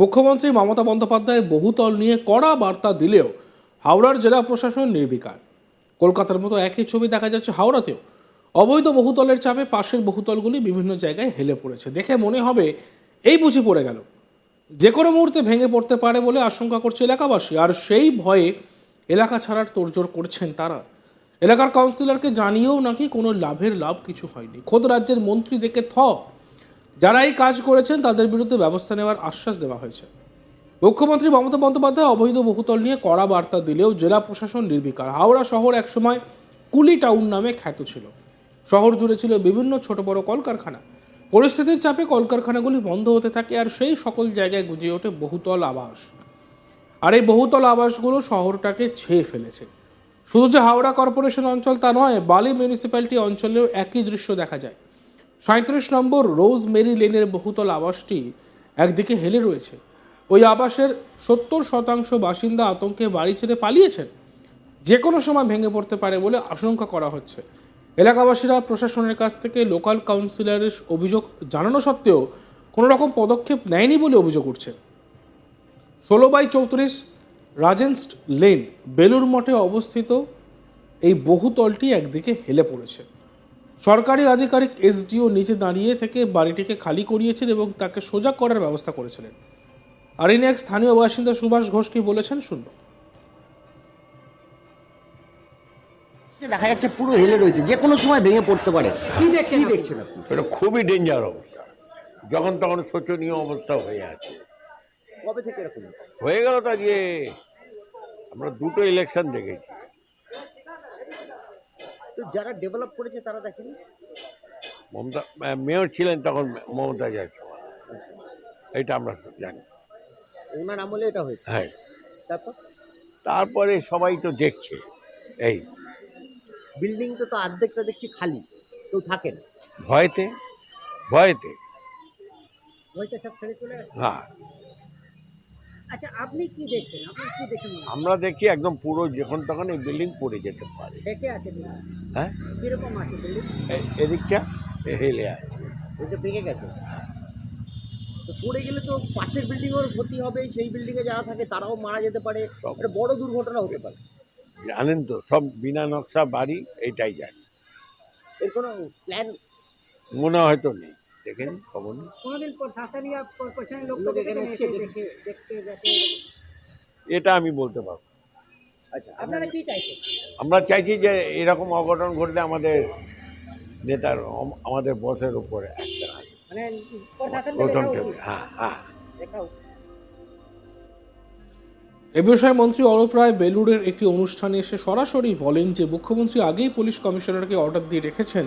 মুখ্যমন্ত্রী মমতা বন্দ্যোপাধ্যায় বহুতল নিয়ে কড়া বার্তা দিলেও হাওড়ার জেলা প্রশাসন নির্বিকার। কলকাতার মতো একই ছবি দেখা যাচ্ছে হাওড়াতেও। অবৈধ বহুতলের চাপে পাশের বহুতলগুলি বিভিন্ন জায়গায় হেলে পড়েছে। দেখে মনে হবে এই বুঝি পড়ে গেল। যে কোনো মুহূর্তে ভেঙে পড়তে পারে বলে আশঙ্কা করছে এলাকাবাসী। আর সেই ভয়ে এলাকা ছাড়ার তোড়জোড় করছেন তারা। এলাকার কাউন্সিলরকে জানিয়েও নাকি কোনো লাভের লাভ কিছু হয়নি। খোদ রাজ্যের মন্ত্রী দেখে থ যারা এই কাজ করেছেন, তাদের বিরুদ্ধে ব্যবস্থা নেওয়ার আশ্বাস দেওয়া হয়েছে। মুখ্যমন্ত্রী মমতা বন্দ্যোপাধ্যায় অবৈধ বহুতল নিয়ে কড়া বার্তা দিলেও জেলা প্রশাসন নির্বিকার। হাওড়া শহর একসময় কুলি টাউন নামে খ্যাত ছিল। শহর জুড়ে ছিল বিভিন্ন ছোট বড় কলকারখানা। পরিস্থিতির চাপে কলকারখানাগুলি বন্ধ হতে থাকে আর সেই সকল জায়গায় গুজিয়ে ওঠে বহুতল আবাস। আর এই বহুতল আবাসগুলো শহরটাকে ছেয়ে ফেলেছে। শুধু যে হাওড়া কর্পোরেশন অঞ্চল তা নয়, বালি মিউনিসিপ্যালিটি অঞ্চলেও একই দৃশ্য দেখা যায়। সাঁত্রিশ নম্বর রোজ মেরি লেনের বহুতল আবাসটি একদিকে হেলে রয়েছে। ওই আবাসের সত্তর শতাংশ বাসিন্দা আতঙ্কে বাড়ি ছেড়ে পালিয়েছেন। যে কোনো সময় ভেঙে পড়তে পারে বলে আশঙ্কা করা হচ্ছে। এলাকাবাসীরা প্রশাসনের কাছ থেকে লোকাল কাউন্সিলরের অভিযোগ জানানো সত্ত্বেও কোনো রকম পদক্ষেপ নেয়নি বলে অভিযোগ উঠছে। ষোলো বাই চৌত্রিশ রাজেন্সড লেন বেলুর মঠে অবস্থিত এই বহুতলটি একদিকে হেলে পড়েছে। সরকারি আধিকারিক এসডিও নিচে দাঁড়িয়ে থেকে বাড়িটিকে খালি করিয়েছেন এবং তাকে সোজা করার ব্যবস্থা করেছিলেন। আর ইনি এক স্থানীয় বাসিন্দা সুভাষ ঘোষ কি বলেছেন শুনব দেখা যাচ্ছে পুরো হেলে রয়েছে যে কোনো সময় ভেঙে পড়তে পারে। কি দেখছেন আপনি? এটা খুবই ডেঞ্জার অবস্থা। যখন তখন শোচনীয় অবস্থা হয়ে আছে। কবে থেকে এরকম? হয়ে গেল তো আজকে আমরা দুটো ইলেকশন দেখেছি। তো যারা ডেভেলপ করেছে তারা দেখেনি? মমতা মেয়র ছিলেন তখন মমতা যাচ্ছে। এটা আমরা জানি। ওনার আমলে এটা হয়েছে। হ্যাঁ। তারপর? তারপরে সবাই তো দেখছে এই। বিল্ডিং তো তো অর্ধেকটা দেখছি খালি কেউ থাকেন ভয়েতে ভয়েতে। বইটা সব ছেড়ে চলে। হ্যাঁ। আচ্ছা আপনি কি দেখছেন? আপনি কি দেখেন আমরা দেখছি একদম পুরো যখন তখন এই বিল্ডিং পড়ে যেতে পারে। দেখে আছে হ্যাঁ? কীরকম আছে? এ- এদিকটা হেলে আছে। ওইটা ভেঙে গেছে। তো পড়ে গেলে তো পাশের বিল্ডিং এর ক্ষতি হবে সেই বিল্ডিং এ যারা থাকে তারাও মারা যেতে পারে। একটা বড় দুর্ঘটনা হতে পারে। জানেন তো সব বিনা নকশা বাড়ি এইটাই জানি এর কোনো প্ল্যান মনে হয়তো নেই। দেখেন খবর। কোনোদিন প্রশাসনীয় প্রশাসনের লোক লোক তো এখানে এসে এসে দেখে দেখতে যাতে এটা আমি বলতে পারব। আচ্ছা আপনারা কি চাইছেন? আমরা চাইছি যে এরকম অঘটন ঘটলে আমাদের নেতার আমাদের বসের উপরে অ্যাকশন আছে মানে হ্যাঁ হ্যাঁ। দেখাও এ বিষয়ে মন্ত্রী অরূপ রায় বেলুড়ের একটি অনুষ্ঠানে এসে সরাসরি বলেন যে মুখ্যমন্ত্রী আগেই পুলিশ কমিশনারকে অর্ডার দিয়ে রেখেছেন।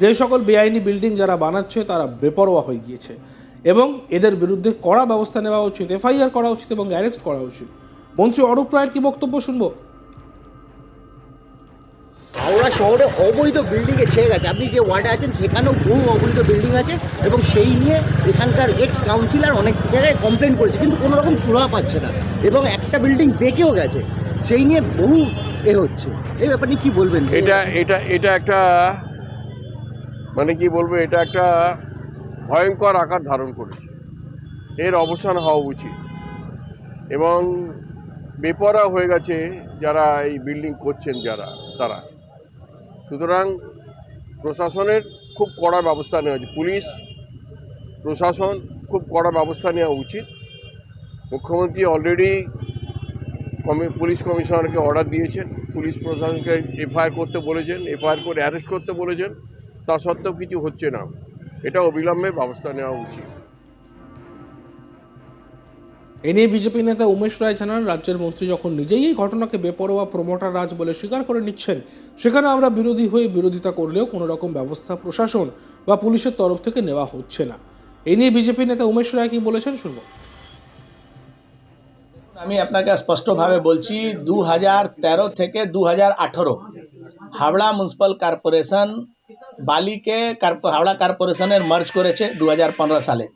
যে সকল বেআইনি বিল্ডিং যারা বানাচ্ছে, তারা বেপরোয়া হয়ে গিয়েছে এবং এদের বিরুদ্ধে কড়া ব্যবস্থা নেওয়া উচিত, এফআইআর করা উচিত এবং অ্যারেস্ট করা উচিত। মন্ত্রী অরূপ রায়ের কি বক্তব্য শুনব? হাওড়া শহরে অবৈধ বিল্ডিং এ ছেয়ে গেছে। আপনি যে ওয়ার্ডে আছেন, সেখানেও বহু অবৈধ বিল্ডিং আছে এবং সেই নিয়ে এখানকার এক্স কাউন্সিলর অনেক জায়গায় কমপ্লেন করেছে, কিন্তু কোনো রকম সুরাহা পাচ্ছে না এবং একটা বিল্ডিং বেঁকেও গেছে। সেই নিয়ে বহু এ হচ্ছে। এই ব্যাপারে কি বলবেন? এটা এটা এটা একটা মানে কি বলব, এটা একটা ভয়ঙ্কর আকার ধারণ করেছে। এর অবসান হওয়া উচিত। এবং বেপরা হয়ে গেছে যারা এই বিল্ডিং করছেন যারা, তারা। সুতরাং প্রশাসনের খুব কড়া ব্যবস্থা নেওয়া উচিত। পুলিশ, প্রশাসন খুব কড়া ব্যবস্থা নেওয়া উচিত। মুখ্যমন্ত্রী অলরেডি কমি, পুলিশ কমিশনারকে অর্ডার দিয়েছেন। পুলিশ প্রশাসনকে এফআইআর করতে বলেছেন এফআইআর করে অ্যারেস্ট করতে বলেছেন। তা সত্ত্বেও কিছু হচ্ছে না। এটা অবিলম্বে ব্যবস্থা নেওয়া উচিত। এ নিয়ে বিজেপি নেতা উমেশ রায় জানান, রাজ্যের মন্ত্রী যখন নিজেই এই ঘটনাকে বেপরোয়া প্রমোটার রাজ বলে স্বীকার করে নিচ্ছেন, সেখানে আমরা বিরোধী হয়ে বিরোধিতা করলেও কোনো রকম ব্যবস্থা প্রশাসন বা পুলিশের তরফ থেকে নেওয়া হচ্ছে না। এ নিয়ে বিজেপি নেতা উমেশ রায় কি বলেছেন শুনব। আমি আপনাকে স্পষ্টভাবে বলছি দু হাজার তেরো থেকে দু হাজার আঠেরো, হাওড়া মিউনিসিপ্যাল কর্পোরেশন, বালিকে হাওড়া কর্পোরেশনের মার্চ করেছে দু হাজার পনেরো সালে।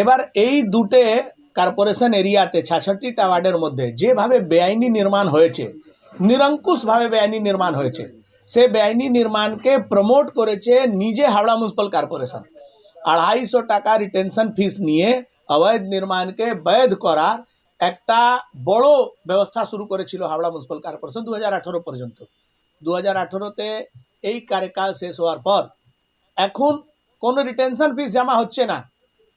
এবার এই দুটে কর্পোরেশন এরিয়াতে ছাষট্টিটা ওয়ার্ডের মধ্যে যেভাবে বেআইনি নির্মাণ হয়েছে, নিরঙ্কুশভাবে বেআইনি নির্মাণ হয়েছে, সে বেআইনি নির্মাণকে প্রমোট করেছে নিজে হাওড়া মিউনিসিপ্যাল কর্পোরেশন আড়াইশো টাকা রিটেনশন ফিস নিয়ে অবৈধ নির্মাণকে বৈধ করার একটা বড় ব্যবস্থা শুরু করেছিল হাওড়া মিউনিসিপ্যাল কর্পোরেশন দু হাজার আঠারো পর্যন্ত। দু হাজার আঠারোতে এই কার্যকাল শেষ হওয়ার পর এখন কোনো রিটেনশন ফিস জমা হচ্ছে না।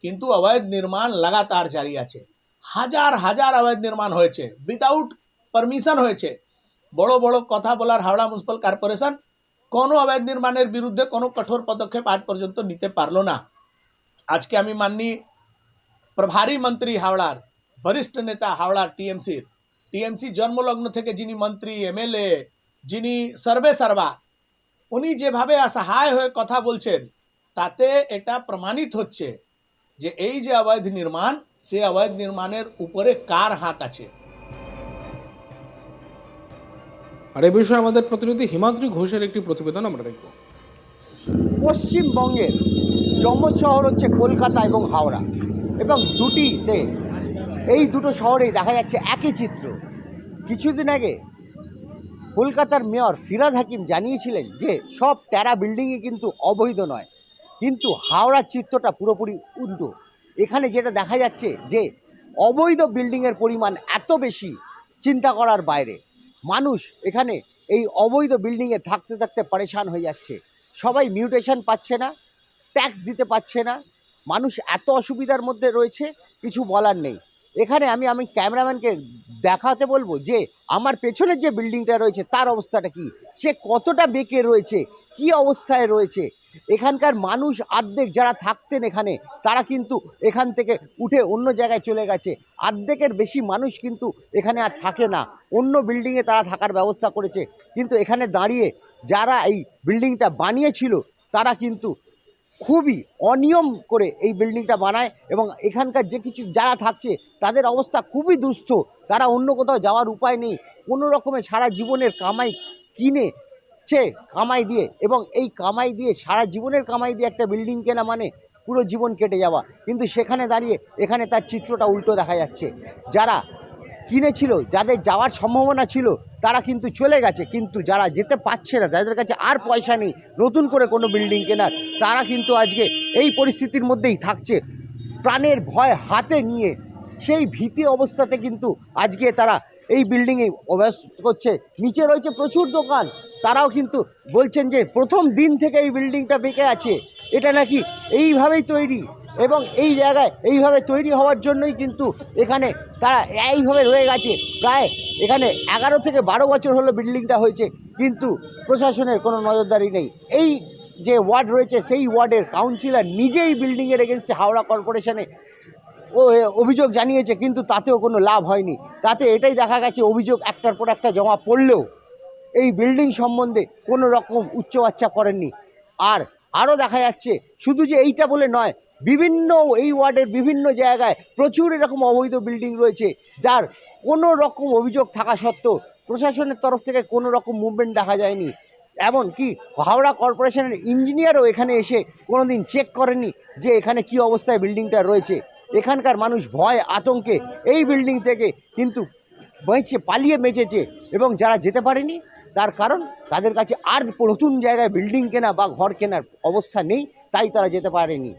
কিন্তু অবৈধ নির্মাণ লাগাতার জারি আছে। হাজার হাজার অবৈধ নির্মাণ হয়েছে। উইদাউট পারমিশন হয়েছে। বড় বড় কথা বলার হাওড়া মিউনিসিপ্যাল কর্পোরেশন কোনো অবৈধ নির্মাণের বিরুদ্ধে কোনো কঠোর পদক্ষেপ আজ পর্যন্ত নিতে পারল না। আজকে আমি মাননী প্রভারী মন্ত্রী হাওড়ার, বরিষ্ঠ নেতা হাওড়ার টিএমসির টিএমসি জন্মলগ্ন থেকে যিনি মন্ত্রী এমএলএ যিনি সর্বে সর্বা, উনি যেভাবে অসহায় হয়ে কথা বলছেন, তাতে এটা প্রমাণিত হচ্ছে। যে এই যে অবৈধ নির্মাণ সে অবৈধ নির্মাণের উপরে কার হাত আছে? আর এ বিষয়ে আমাদের প্রতিনিধি হিমাদ্রি ঘোষের একটি প্রতিবেদন আমরা দেখব। পশ্চিমবঙ্গের যমজ শহর হচ্ছে কলকাতা এবং হাওড়া এবং দুটিতে এই দুটো শহরেই দেখা যাচ্ছে একই চিত্র। কিছুদিন আগে কলকাতার মেয়র ফিরাদ হাকিম জানিয়েছিলেন যে সব ট্যারা বিল্ডিংই কিন্তু অবৈধ নয়। কিন্তু হাওড়ার চিত্রটা পুরোপুরি উল্টো। এখানে যেটা দেখা যাচ্ছে যে অবৈধ বিল্ডিংয়ের পরিমাণ এত বেশি চিন্তা করার বাইরে। মানুষ এখানে এই অবৈধ বিল্ডিংয়ে থাকতে থাকতে পরেশান হয়ে যাচ্ছে। সবাই মিউটেশন পাচ্ছে না ট্যাক্স দিতে পারছে না। মানুষ এত অসুবিধার মধ্যে রয়েছে, কিছু বলার নেই। এখানে আমি আমি ক্যামেরাম্যানকে দেখাতে বলব যে, আমার পেছনের যে বিল্ডিংটা রয়েছে, তার অবস্থাটা কি? সে কতটা বেঁকে রয়েছে? কি অবস্থায় রয়েছে? এখানকার মানুষ আর্ধেক যারা থাকতেন এখানে, তারা কিন্তু এখান থেকে উঠে অন্য জায়গায় চলে গেছে। আর্ধেকের বেশি মানুষ কিন্তু এখানে আর থাকে না। অন্য বিল্ডিংয়ে তারা থাকার ব্যবস্থা করেছে। কিন্তু এখানে দাঁড়িয়ে যারা এই বিল্ডিংটা বানিয়েছিল, তারা কিন্তু খুবই অনিয়ম করে এই বিল্ডিংটা বানায় এবং এখানকার যে কিছু যারা থাকছে, তাদের অবস্থা খুবই দুস্থ। তারা অন্য কোথাও যাওয়ার উপায় নেই। কোনো রকমে সারা জীবনের কামাই কিনে ছে কামাই দিয়ে এবং এই কামাই দিয়ে সারা জীবনের কামাই দিয়ে একটা বিল্ডিং কেনা মানে পুরো জীবন কেটে যাওয়া। কিন্তু সেখানে দাঁড়িয়ে এখানে তার চিত্রটা উল্টো দেখা যাচ্ছে। যারা কিনেছিল, যাদের যাওয়ার সম্ভাবনা ছিল, তারা কিন্তু চলে গেছে। কিন্তু যারা যেতে পারছে না, যাদের কাছে আর পয়সা নেই, নতুন করে কোনো বিল্ডিং কেনার, তারা কিন্তু আজকে এই পরিস্থিতির মধ্যেই থাকছে। প্রাণের ভয় হাতে নিয়ে সেই ভীতি অবস্থাতে কিন্তু আজকে তারা এই বিল্ডিংয়ে অভ্যাস করছে। নিচে রয়েছে প্রচুর দোকান। তারাও কিন্তু বলছেন যে, প্রথম দিন থেকে এই বিল্ডিংটা বেঁকে আছে। এটা নাকি এইভাবেই তৈরি। এবং এই জায়গায় এইভাবে তৈরি হওয়ার জন্যই কিন্তু এখানে তারা এইভাবে রয়ে গেছে। প্রায় এখানে এগারো থেকে বারো বছর হলো বিল্ডিংটা হয়েছে, কিন্তু প্রশাসনের কোনো নজরদারি নেই। এই যে ওয়ার্ড রয়েছে, সেই ওয়ার্ডের কাউন্সিলর নিজেই বিল্ডিংয়ের এগেনস্টে হাওড়া কর্পোরেশনে ও অভিযোগ জানিয়েছে, কিন্তু তাতেও কোনো লাভ হয়নি। তাতে এটাই দেখা গেছে, অভিযোগ একটার পর একটা জমা পড়লেও এই বিল্ডিং সম্বন্ধে কোনো রকম উচ্চবাচ্চা করেননি। আর আরও দেখা যাচ্ছে, শুধু যে এইটা বলে নয়, বিভিন্ন এই ওয়ার্ডের বিভিন্ন জায়গায় প্রচুর এরকম অবৈধ বিল্ডিং রয়েছে, যার কোনো রকম অভিযোগ থাকা সত্ত্বেও প্রশাসনের তরফ থেকে কোনো রকম মুভমেন্ট দেখা যায়নি। এমন কি, হাওড়া কর্পোরেশনের ইঞ্জিনিয়ারও এখানে এসে কোনো দিন চেক করেনি যে এখানে কি অবস্থায় বিল্ডিংটা রয়েছে। এখানকার মানুষ ভয়, আতঙ্কে এই বিল্ডিং থেকে কিন্তু বেঁচে, পালিয়ে মেচেছে এবং যারা যেতে পারেনি, তার কারণ তাদের কাছে আর নতুন জায়গায় বিল্ডিং কেনা বা ঘর কেনার অবস্থা নেই, তাই তারা যেতে পারেনি।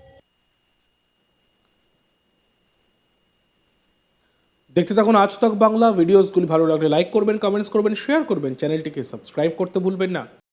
দেখতে থাকুন আজ তক বাংলা ভিডিওসগুলি ভালো লাগলে লাইক করবেন কমেন্টস করবেন শেয়ার করবেন চ্যানেলটিকে সাবস্ক্রাইব করতে ভুলবেন না।